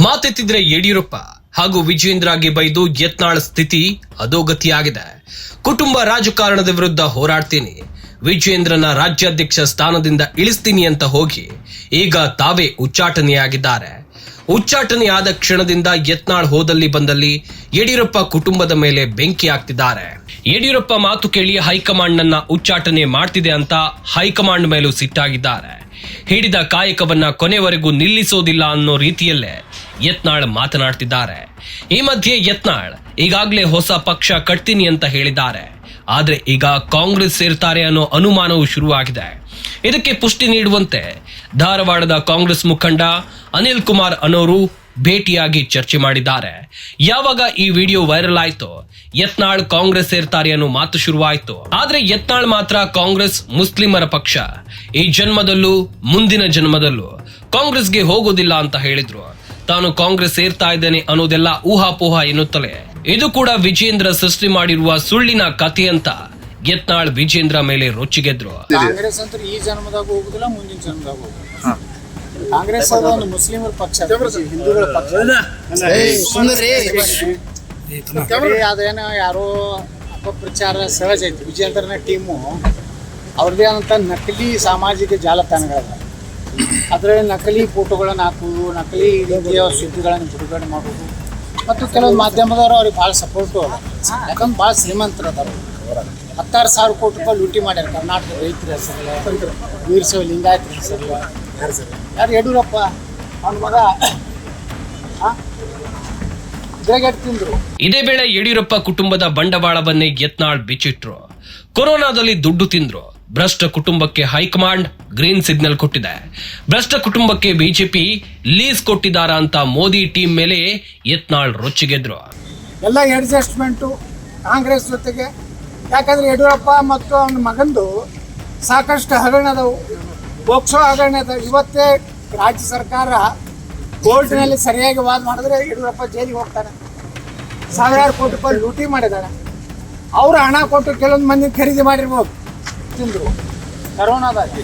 ಮಾತೆತ್ತಿದ್ರೆ ಯಡಿಯೂರಪ್ಪ ಹಾಗೂ ವಿಜೇಂದ್ರಗೆ ಬೈದು ಯತ್ನಾಳ್ ಸ್ಥಿತಿ ಅಧೋಗತಿಯಾಗಿದೆ. ಕುಟುಂಬ ರಾಜಕಾರಣದ ವಿರುದ್ಧ ಹೋರಾಡ್ತೀನಿ. ವಿಜಯೇಂದ್ರನ ರಾಜ್ಯಾಧ್ಯಕ್ಷ ಸ್ಥಾನದಿಂದ ಇಳಿಸ್ತೀನಿ ಅಂತ ಹೋಗಿ ಈಗ ತಾವೇ ಉಚ್ಚಾಟನೆಯಾಗಿದ್ದಾರೆ. ಉಚ್ಚಾಟನೆ ಆದ ಕ್ಷಣದಿಂದ ಯತ್ನಾಳ್ ಹೋದಲ್ಲಿ ಬಂದಲ್ಲಿ ಯಡಿಯೂರಪ್ಪ ಕುಟುಂಬದ ಮೇಲೆ ಬೆಂಕಿ ಹಾಕ್ತಿದ್ದಾರೆ. ಯಡಿಯೂರಪ್ಪ ಮಾತು ಕೇಳಿ ಹೈಕಮಾಂಡ್ ನನ್ನ ಉಚ್ಚಾಟನೆ ಮಾಡ್ತಿದೆ ಅಂತ ಹೈಕಮಾಂಡ್ ಮೇಲೂ ಸಿಟ್ಟಾಗಿದ್ದಾರೆ. ಹಿಡಿದ ಕಾಯಕವನ್ನ ಕೊನೆವರೆಗೂ ನಿಲ್ಲಿಸೋದಿಲ್ಲ ಅನ್ನೋ ರೀತಿಯಲ್ಲೇ ಯತ್ನಾಳ್ ಮಾತನಾಡ್ತಿದ್ದಾರೆ. ಈ ಮಧ್ಯೆ ಯತ್ನಾಳ್, ಈಗಾಗಲೇ ಹೊಸ ಪಕ್ಷ ಕಟ್ತೀನಿ ಅಂತ ಹೇಳಿದ್ದಾರೆ. ಆದ್ರೆ ಈಗ ಕಾಂಗ್ರೆಸ್ ಸೇರ್ತಾರೆ ಅನ್ನೋ ಅನುಮಾನವು ಶುರುವಾಗಿದೆ. ಇದಕ್ಕೆ ಪುಷ್ಟಿ ನೀಡುವಂತೆ ಧಾರವಾಡದ ಕಾಂಗ್ರೆಸ್ ಮುಖಂಡ ಅನಿಲ್ ಕುಮಾರ್ ಅನ್ನೋರು ಭೇಟಿಯಾಗಿ ಚರ್ಚೆ ಮಾಡಿದ್ದಾರೆ. ಯಾವಾಗ ಈ ವಿಡಿಯೋ ವೈರಲ್ ಆಯ್ತೋ, ಯತ್ನಾಳ್ ಕಾಂಗ್ರೆಸ್ ಸೇರ್ತಾರೆ ಅನ್ನೋ ಮಾತು ಶುರುವಾಯ್ತು. ಆದ್ರೆ ಯತ್ನಾಳ್ ಮಾತ್ರ ಕಾಂಗ್ರೆಸ್ ಮುಸ್ಲಿಮರ ಪಕ್ಷ. ಈ ಜನ್ಮದಲ್ಲೂ, ಮುಂದಿನ ಜನ್ಮದಲ್ಲೂ ಕಾಂಗ್ರೆಸ್ಗೆ ಹೋಗೋದಿಲ್ಲ ಅಂತ ಹೇಳಿದ್ರು. ತಾನು ಕಾಂಗ್ರೆಸ್ ಸೇರ್ತಾ ಇದ್ದೇನೆ ಅನ್ನೋದೆಲ್ಲ ಊಹಾಪೋಹ ಎನ್ನುತ್ತಲೇ. ಇದು ಕೂಡ ವಿಜೇಂದ್ರ ಸೃಷ್ಟಿ ಮಾಡಿರುವ ಸುಳ್ಳಿನ ಕಥೆ ಅಂತ ಯತ್ನಾಳ್ ವಿಜೇಂದ್ರ ಮೇಲೆ ರೊಚ್ಚಿಗೆದ್ರು. ಕಾಂಗ್ರೆಸ್ ಅಂತ ಈ ಜನ್ಮದಾಗ ಹೋಗುದಿಲ್ಲ ಮುಂದಿನ ಜನ್ಮದಾಗ ಹೋಗುದಿಲ್ಲ. ಕಾಂಗ್ರೆಸ್ ಅದ ಒಂದು ಮುಸ್ಲಿಮರ ಪಕ್ಷ ಹಿಂದೂಗಳ ಪಕ್ಷ. ಬರೀ ಅದೇನೋ ಯಾರೋ ಅಪಪ್ರಚಾರ ಸಹಜ ಐತಿ. ವಿಜೇಂದ್ರನ ಟೀಮು ಅವ್ರದೇ ಆದಂತ ನಕಲಿ ಸಾಮಾಜಿಕ ಜಾಲತಾಣಗಳದ ಅದರಲ್ಲಿ ನಕಲಿ ಫೋಟೋಗಳನ್ನು ಹಾಕುವುದು, ನಕಲಿ ರೀತಿಯ ಸುದ್ದಿಗಳನ್ನು ಬಿಡುಗಡೆ ಮಾಡುವುದು. ಮತ್ತು ಕೆಲವು ಮಾಧ್ಯಮದವರು ಅವ್ರಿಗೆ ಭಾಳ ಸಪೋರ್ಟು ಅದ ಯಾಕಂದ್ರೆ ಭಾಳ ಶ್ರೀಮಂತರು ಅದಾರ. ಹತ್ತಾರು ಸಾವಿರ ಕೋಟಿ ರೂಪಾಯಿ ಲೂಟಿ ಮಾಡ್ಯಾರ ಕರ್ನಾಟಕ ರೈತರ ಹೆಸರಲ್ಲ ವೀರಶೈವ ಲಿಂಗಾಯತ ಹೆಸರಲ್ಲ. ಯಾರು ಯಡಿಯೂರಪ್ಪ? ಅವನ ಮಗ ಇದೇ ವೇಳೆ ಯಡಿಯೂರಪ್ಪ ಕುಟುಂಬದ ಬಂಡವಾಳವನ್ನೇ ಯತ್ನಾಳ್ ಬಿಚ್ಚಿಟ್ರು. ಕೊರೋನಾದಲ್ಲಿ ದುಡ್ಡು ತಿಂದ್ರು. ಭ್ರಷ್ಟ ಕುಟುಂಬಕ್ಕೆ ಹೈಕಮಾಂಡ್ ಗ್ರೀನ್ ಸಿಗ್ನಲ್ ಕೊಟ್ಟಿದೆ. ಭ್ರಷ್ಟ ಕುಟುಂಬಕ್ಕೆ ಬಿಜೆಪಿ ಲೀಸ್ ಕೊಟ್ಟಿದಾರ ಅಂತ ಮೋದಿ ಟೀಮ್ ಮೇಲೆ ಯತ್ನಾಳ್ ರೊಚ್ಚಿಗೆದ್ರು. ಎಲ್ಲ ಅಡ್ಜಸ್ಟ್ಮೆಂಟು ಕಾಂಗ್ರೆಸ್ ಜೊತೆಗೆ. ಯಾಕಂದ್ರೆ ಯಡಿಯೂರಪ್ಪ ಮತ್ತು ಅವನ ಮಗಂದು ಸಾಕಷ್ಟು ಹಗರಣದವು ಪೋಕ್ಸೋ ಹಗರಣ ಇವತ್ತೇ ರಾಜ್ಯ ಸರ್ಕಾರ ಕೋರ್ಟ್ನಲ್ಲಿ ಸರಿಯಾಗಿ ವಾದ ಮಾಡಿದ್ರೆ ಯಡಿಯೂರಪ್ಪ ಜೈಲಿಗೆ ಹೋಗ್ತಾನೆ. ಸಾವಿರಾರು ಕೋಟಿ ರೂಪಾಯಿ ಲೂಟಿ ಮಾಡಿದ್ದಾರೆ ಅವರು ಹಣ ಕೊಟ್ಟು ಕೆಲವೊಂದು ಮಂದಿ ಖರೀದಿ ಮಾಡಿರ್ಬೋದು. ತಿಂದರು. ಕರೋನಾದಾಗ.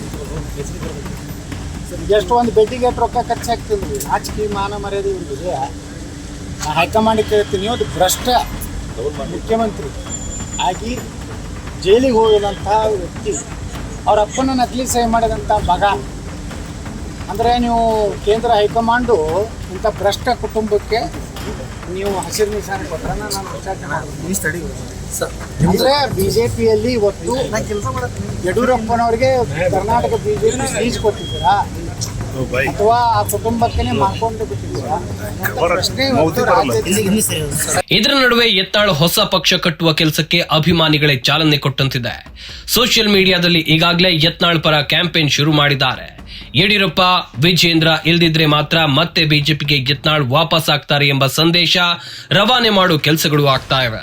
ಎಷ್ಟು ಒಂದು ಬೆಡ್ಡಿಗೆ ರೊಕ್ಕ ಖರ್ಚಾಗಿ ತಿಂದ್ರು ರಾಜಕೀಯ ಮಾನ ಮರ್ಯಾದೆ ಇವ್ರಿಗೆ ಆ ಹೈಕಮಾಂಡ್ ಕೇಳ್ತೀನಿ ಒಂದು ಭ್ರಷ್ಟ ಮುಖ್ಯಮಂತ್ರಿ. ಆಗಿ ಜೈಲಿಗೆ ಹೋಗಿದಂಥ ವ್ಯಕ್ತಿ, ಅವ್ರ ಅಪ್ಪನ ನಕಲಿ ಸಹಿ ಮಾಡಿದಂಥ ಮಗ. ಅಂದರೆ ನೀವು ಕೇಂದ್ರ ಹೈಕಮಾಂಡು ಇಂಥ ಭ್ರಷ್ಟ ಕುಟುಂಬಕ್ಕೆ ನೀವು ಹಸಿರು ನಿಶಾನೆ ಕೊಟ್ಟರೆ ನಾನು ವಿಚಾರಣೆ ಅಂದರೆ ಬಿ ಜೆ ಪಿಯಲ್ಲಿ ಇವತ್ತು ಯಡಿಯೂರಪ್ಪನವ್ರಿಗೆ Karnataka BJP J P lease ಕೊಟ್ಟಿದ್ದೀರಾ? ಅಥವಾ ಆ ಕುಟುಂಬಕ್ಕೆ ಮಾಡ್ಕೊಂಡು ಬಿಟ್ಟಿದ್ದೀರಾ? ಇದರ ನಡುವೆ ಎತ್ತಾಳು ಹೊಸ ಪಕ್ಷ ಕಟ್ಟುವ ಕೆಲಸಕ್ಕೆ ಅಭಿಮಾನಿಗಳೇ ಚಾಲನೆ ಕೊಟ್ಟಂತಿದೆ. ಸೋಷಿಯಲ್ ಮೀಡಿಯಾದಲ್ಲಿ ಈಗಾಗಲೇ ಯತ್ನಾಳ್ ಪರ ಕ್ಯಾಂಪೇನ್ ಶುರು ಮಾಡಿದ್ದಾರೆ. ಯಡಿಯೂರಪ್ಪ ವಿಜೇಂದ್ರ ಇಲ್ದಿದ್ರೆ ಮಾತ್ರ ಮತ್ತೆ ಬಿಜೆಪಿಗೆ ಯತ್ನಾಳ್ ವಾಪಸ್ ಆಗ್ತಾರೆ ಎಂಬ ಸಂದೇಶ ರವಾನೆ ಮಾಡೋ ಕೆಲಸಗಳು ಆಗ್ತಾ ಇವೆ.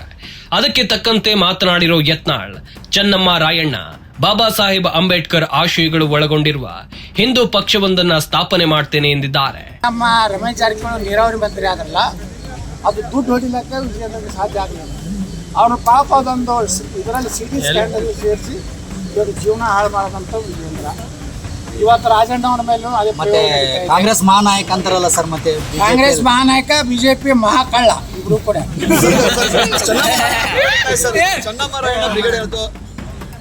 ಅದಕ್ಕೆ ತಕ್ಕಂತೆ ಮಾತನಾಡಿರೋ ಯತ್ನಾಳ್, ಚನ್ನಮ್ಮ ರಾಯಣ್ಣ, ಬಾಬಾ ಸಾಹೇಬ್ ಅಂಬೇಡ್ಕರ್ ಆಶಯಗಳು ಒಳಗೊಂಡಿರುವ ಹಿಂದೂ ಪಕ್ಷವೊಂದನ್ನ ಸ್ಥಾಪನೆ ಮಾಡ್ತೇನೆ ಎಂದಿದ್ದಾರೆ. ನಮ್ಮ ರಮೇಶ್ ಜಾರಕಿಹೊಳಿ ನೀರಾವರಿ ಮಂತ್ರಿ ಆದ್ರಲ್ಲ, ಅದು ದುಡ್ಡು ಹೊಡಿಲಿಕ್ಕೆ ವಿಜಯದಲ್ಲಿ ಸಾಧ್ಯ ಆಗಲಿಲ್ಲ. ಅವನು ಪಾಪ ಅದೊಂದು ಇದರಲ್ಲಿ ಸಿಟಿ ಸ್ಕ್ಯಾಂಡಲ್ ಸೇರಿಸಿ, ಇವರು ಜೀವನ ಹಾಳು ಮಾಡೋದಂತ ವಿಜೇಂದ್ರ ಇವತ್ತು ರಾಜಣ್ಣವನ ಮೇಲೂ ಅದೇ ಮತ್ತೆ. ಕಾಂಗ್ರೆಸ್ ಮಹಾನಾಯಕ ಅಂತಾರಲ್ಲ ಸರ್ ಮತ್ತೆ ಕಾಂಗ್ರೆಸ್ ಮಹಾನಾಯಕ ಬಿಜೆಪಿ ಮಹಾಕಳ್ಳ ಇಬ್ರು ಕೂಡ.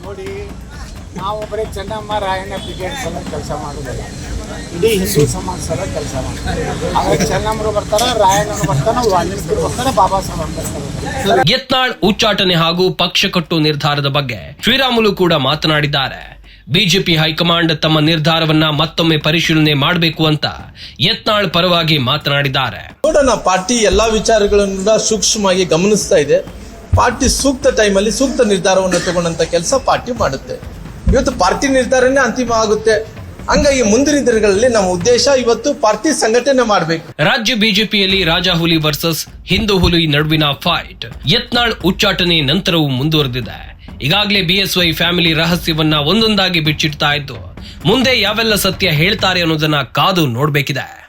ನೋಡಿ ನಾವು ಬರೀ ಚೆನ್ನಮ್ಮ ರಾಯಣ್ಣ ಬ್ರಿಗೇಡ್ ಸಲ ಕೆಲಸ ಮಾಡೋದಿಲ್ಲ. ಇಡೀ ಹಿಂದೂ ಸಮಾಜ ಸಲ ಕೆಲಸ ಮಾಡ್ತಾರೆ ಆಮೇಲೆ ಚೆನ್ನಮ್ಮರು ಬರ್ತಾರೆ ರಾಯಣ್ಣರು ಬರ್ತಾನೆ ವಾಲ್ಮೀಕಿ ಬರ್ತಾರೆ ಬಾಬಾ ಸಾಹೇಬ್ ಅಂಬೇಡ್ಕರ್ ಬರ್ತಾರೆ. ಯತ್ನಾಳ್ ಉಚ್ಚಾಟನೆ ಹಾಗೂ ಪಕ್ಷ ಕಟ್ಟು ನಿರ್ಧಾರದ ಬಗ್ಗೆ ಶ್ರೀರಾಮುಲು ಕೂಡ ಮಾತನಾಡಿದ್ದಾರೆ. ಬಿಜೆಪಿ ಹೈಕಮಾಂಡ್ ತಮ್ಮ ನಿರ್ಧಾರವನ್ನ ಮತ್ತೊಮ್ಮೆ ಪರಿಶೀಲನೆ ಮಾಡಬೇಕು ಅಂತ ಯತ್ನಾಳ್ ಪರವಾಗಿ ಮಾತನಾಡಿದ್ದಾರೆ. ನೋಡೋಣ ಪಾರ್ಟಿ ಎಲ್ಲಾ ವಿಚಾರಗಳನ್ನು ಕೂಡ ಸೂಕ್ಷ್ಮವಾಗಿ ಗಮನಿಸ್ತಾ ಇದೆ. ಪಾರ್ಟಿ ಸೂಕ್ತ ಟೈಮಲ್ಲಿ ಸೂಕ್ತ ನಿರ್ಧಾರವನ್ನು ತಗೊಂಡಂತ ಕೆಲಸ ಪಾರ್ಟಿ ಮಾಡುತ್ತೆ. ಇವತ್ತು ಪಾರ್ಟಿ ನಿರ್ಧಾರನೇ ಅಂತಿಮ ಆಗುತ್ತೆ. ಹಂಗಾಗಿ ಮುಂದಿನ ದಿನಗಳಲ್ಲಿ ನಮ್ಮ ಉದ್ದೇಶ ಇವತ್ತು ಪಾರ್ಟಿ ಸಂಘಟನೆ ಮಾಡಬೇಕು. ರಾಜ್ಯ ಬಿಜೆಪಿಯಲ್ಲಿ ರಾಜಾ ಹುಲಿ ವರ್ಸಸ್ ಹಿಂದೂ ಹುಲಿ ನಡುವಿನ ಫೈಟ್ ಯತ್ನಾಳ್ ಉಚ್ಚಾಟನೆ ನಂತರವೂ ಮುಂದುವರೆದಿದೆ. ಈಗಾಗಲೇ ವೈ ಫ್ಯಾಮಿಲಿ ರಹಸ್ಯವನ್ನ ಒಂದೊಂದಾಗಿ ಬಿಚ್ಚಿಡ್ತಾ ಇದ್ದು ಮುಂದೆ ಯಾವೆಲ್ಲ ಸತ್ಯ ಹೇಳ್ತಾರೆ ಅನ್ನೋದನ್ನ ಕಾದು ನೋಡ್ಬೇಕಿದೆ.